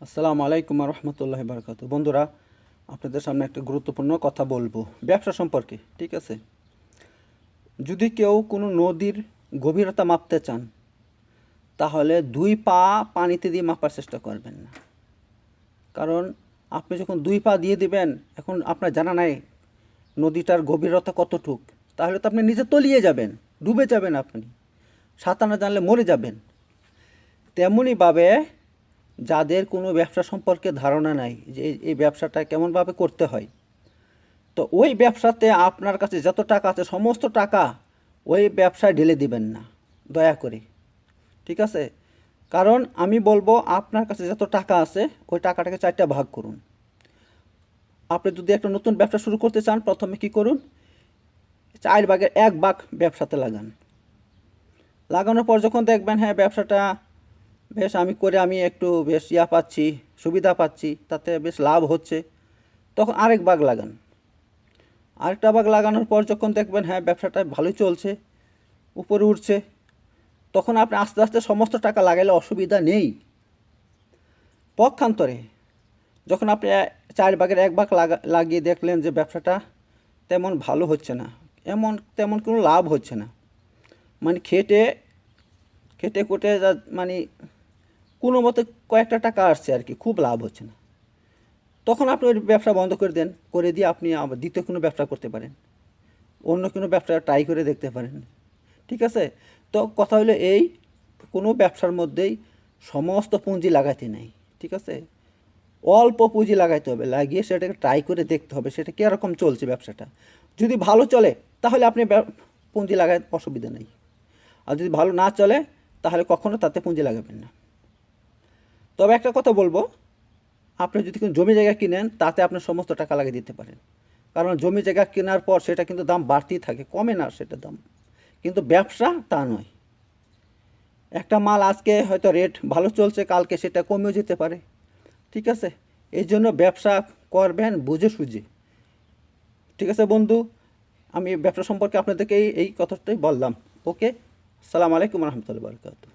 আসসালামু আলাইকুম রহমতুল্লাহ বারকাত বন্ধুরা, আপনাদের সামনে একটা গুরুত্বপূর্ণ কথা বলব, ব্যবসা সম্পর্কে, ঠিক আছে? যদি কেউ কোনো নদীর গভীরতা মাপতে চান, তাহলে দুই পা পানিতে দিয়ে মাপার চেষ্টা করবেন না। কারণ আপনি যখন দুই পা দিয়ে দিবেন, এখন আপনার জানা নাই নদীটার গভীরতা কতটুক, তাহলে তো আপনি নিজে তলিয়ে যাবেন, ডুবে যাবেন আপনি, সাঁতার না জানলে মরে যাবেন। তেমনইভাবে যাদের কোনো ব্যবসা সম্পর্কে ধারণা নাই যে এই- ব্যবসাটা কেমনভাবে করতে হয়। তো ওই ব্যবসাতে আপনার কাছে যত টাকা আছে, সমস্ত টাকা ওই ব্যবসায় ঢেলে দিবেন না, দয়া করে। ঠিক আছে? কারণ আমি বলব, আপনার কাছে যত টাকা আছে, ওই টাকাটাকে চারটা ভাগ করুন। আপনি যদি একটা নতুন ব্যবসা শুরু করতে চান, প্রথমে কি করুন? চার ভাগের এক ভাগ ব্যবসাতে লাগান। লাগানোর পর যখন দেখবেন হ্যাঁ ব্যবসাটা বেশ আমি করে আমি একটু বেশ ইয়া পাচ্ছি, সুবিধা পাচ্ছি, তাতে বেশ লাভ হচ্ছে। তখন আরেক ভাগ লাগান। আরেকটা ভাগ লাগানোর পর যখন দেখবেন হ্যাঁ ব্যবসাটা ভালোই চলছে, উপরে উঠছে, তখন আপনি আস্তে আস্তে সমস্ত টাকা লাগাইলে অসুবিধা নেই। পক্ষান্তরে যখন আপনি চার ভাগের এক ভাগ লাগা, লাগিয়ে দেখলেন যে ব্যবসাটা তেমন ভালো হচ্ছে না, এমন, তেমন কোনো লাভ হচ্ছে না। মানে খেটে খেটে কুটে মানে কোনো মতে কয়েকটা টাকা আসছে আর কি, খুব লাভ হচ্ছে না। তখন আপনি ওই ব্যবসা বন্ধ করে দেন, করে দিয়ে আপনি আবার দ্বিতীয় কোনো ব্যবসা করতে পারেন। অন্য কোনো ব্যবসা ট্রাই করে দেখতে পারেন। ঠিক আছে? তো কথা হলো এই, কোনো ব্যবসার মধ্যেই সমস্ত পুঁজি লাগাইতে নেই। ঠিক আছে? অল্প পুঁজি লাগাইতে হবে, লাগিয়ে সেটাকে ট্রাই করে দেখতে হবে, সেটা কীরকম চলছে ব্যবসাটা। যদি ভালো চলে, তাহলে আপনি পুঁজি লাগাই অসুবিধা নেই। আর যদি ভালো না চলে, তাহলে কখনো তাতে পুঁজি লাগাবেন না। তবে একটা কথা বলব, আপনি যদি কোনো জমি জায়গা কিনেন, তাতে আপনি সমস্ত টাকা লাগিয়ে দিতে পারেন। কারণ জমি জায়গা কেনার পর সেটা কিন্তু দাম বাড়তেই থাকে, কমে না সেটা দাম। কিন্তু ব্যবসা তা নয়। একটা মাল আজকে হয়তো রেট ভালো চলছে, কালকে সেটা কমেও যেতে পারে। ঠিক আছে? এই জন্য ব্যবসা করবেন বুঝে সুঝে। ঠিক আছে বন্ধু? আমি ব্যবসা সম্পর্কে আপনাদেরকে এই কথাটাই বললাম। ওকে? সালাম আলাইকুম রহমতুল্লাহ বরকাত